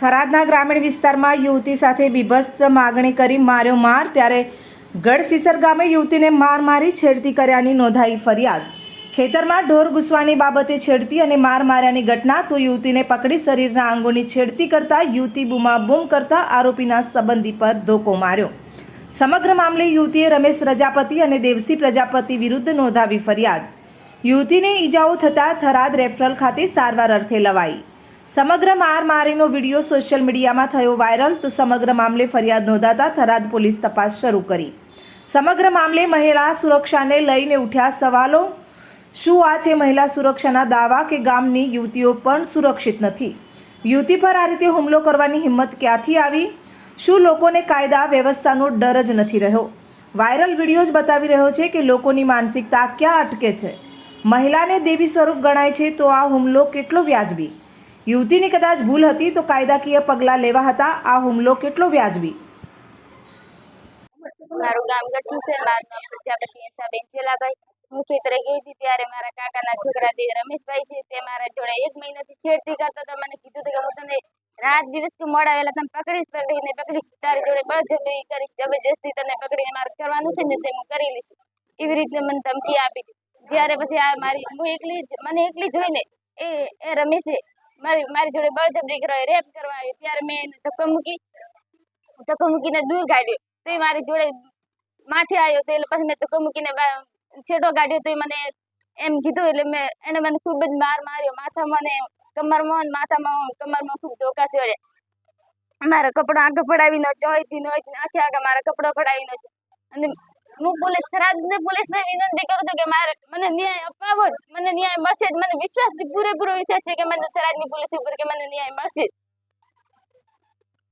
થરાદના ગ્રામીણ વિસ્તારમાં યુવતી સાથે બીભત્સ માગણી કરી માર્યો માર, ત્યારે ગઢસીસર ગામે યુવતીને માર મારી છેડતી કર્યાની નોંધાઈ ફરિયાદ. ખેતરમાં ઢોર ઘૂસવાની બાબતે છેડતી અને માર માર્યાની ઘટના તો યુવતીને પકડી શરીરના અંગોની છેડતી કરતા યુવતી બૂમાબૂમ કરતા આરોપીના સંબંધી પર ધોકો માર્યો. સમગ્ર મામલે યુવતીએ રમેશ પ્રજાપતિ અને દેવસી પ્રજાપતિ વિરુદ્ધ નોંધાવી ફરિયાદ. યુવતીને ઈજાઓ થતાં થરાદ રેફરલ ખાતે સારવાર અર્થે લવાઈ. સમગ્ર માર મારીનો વીડિયો સોશિયલ મીડિયામાં થયો વાયરલ તો સમગ્ર મામલે ફરિયાદ નોંધાતા થરાદ પોલીસ તપાસ શરૂ કરી. સમગ્ર મામલે મહિલા સુરક્ષાને લઈને ઉઠ્યા સવાલો, શું આ છે મહિલા સુરક્ષાના દાવા કે ગામની યુવતીઓ પણ સુરક્ષિત નથી? યુવતી પર આ રીતે હુમલો કરવાની હિંમત ક્યાંથી આવી? શું લોકોને કાયદા વ્યવસ્થાનો ડર જ નથી રહ્યો? વાયરલ વીડિયો જ બતાવી રહ્યો છે કે લોકોની માનસિકતા ક્યાં અટકે છે? મહિલાને દેવી સ્વરૂપ ગણાય છે તો આ હુમલો કેટલો વ્યાજબી? યુવતીની કદાચ ભૂલ હતી તો કાયદાકીય પગલાં લેવા હતા. આ હુમલો કેટલો વ્યાજબી? મારું ગામ ગઢસી છે મારું પ્રજાપતિ હિંસાબેન છેલાભાઈ. હું ખેતરે ગઈ હતી ત્યારે મારા કાકાના છોકરા તે રમેશભાઈ છે, તે મારા જોડે એક મહિનાથી છેડતી કરતો તો મને કીધું હતું કે હું તને રાત દિવસ તું મોડા તને પકડીશ, પકડીને પકડીશ. તારી જોડે બળજબરી કરીશ, જબરજસ્તી તને પકડીને મારે કરવાનું છે ને તે હું કરી લઈશ. એવી રીતે મને ધમકી આપી. હતી જ્યારે પછી આ મારી હું એકલી મને એકલી જોઈને એ એ રમેશે મારી મારી જોડે બળજબરી કરવા રેપ કરવા ત્યારે મેં એને ધક્કો મૂકી, ધક્કો મૂકીને દૂર કાઢ્યો. તો એ મારી જોડે માથે આવ્યો તો એટલે પછી મેં ધક્કો મૂકીને છેડો કાઢ્યો તો મને એમ કીધું એટલે મેં, એને મને ખૂબ જ માર માર્યો. માથામાં ને કમરમાં માથામાં, કમરમાં ખૂબ ધોકા થયો મારા કપડા આગળ પડાવીને જોઈથી નોઈથી આખે આગળ મારા કપડા પડાવી પોલીસ થરાદને પોલીસને વિનંતી કરું છું કે મારે મને ન્યાય અપાવો, મને ન્યાય મળશે, મને વિશ્વાસ પૂરેપૂરો વિશ્વાસ છે કે મને થરાદની પોલીસ ઉપર કે મને ન્યાય મળશે.